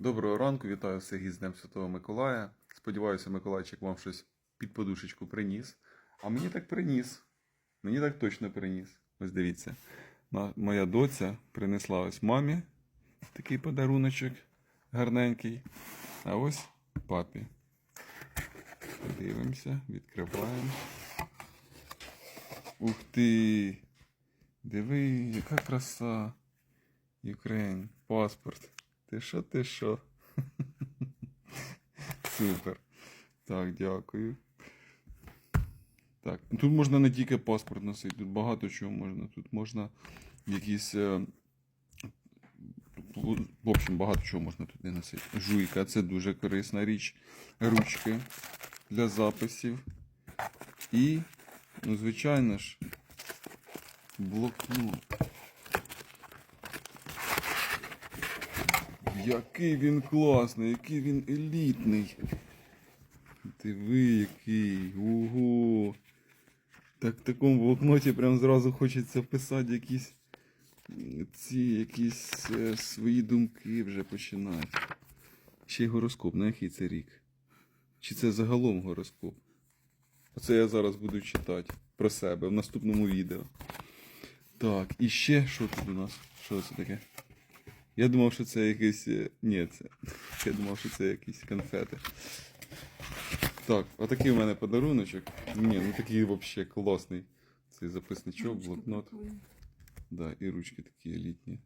Доброго ранку, вітаю всіх із Днем Святого Миколая. Сподіваюся, Миколайчик вам щось під подушечку приніс. А мені так приніс. Мені так точно приніс. Ось дивіться. Моя доця принесла ось мамі такий подаруночок гарненький. А ось папі. Дивимося, відкриваємо. Ух ти! Диви, яка краса. Україн, паспорт. Ти що, ти що? Супер. Так, дякую. Так, тут можна не тільки паспорт носити, тут багато чого можна. Тут можна якісь. е, В общем, багато чого можна туди носити. Жуйка це дуже корисна річ. Ручки для записів. І, ну, звичайно ж, блокнот. Який він класний, який він елітний. Диви, який. Ого. Так в такому блокноті прям зразу хочеться писати якісь ці якісь е, свої думки вже починати. Ще й гороскоп, на який це рік? Чи це загалом гороскоп? Оце я зараз буду читати про себе в наступному відео. Так, і ще що тут у нас? Що це таке? Я думав, що це якийсь. е, Ні, це. Я думав, що це якісь конфети. Так, отакий у мене подаруночок. Ні, ну такий взагалі класний. Цей записничок, блокнот. Да, і ручки такі елітні.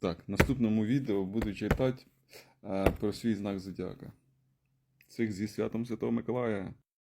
Так, в наступному відео буду читати е, про свій знак зодіака. Всіх зі святом Святого Миколая.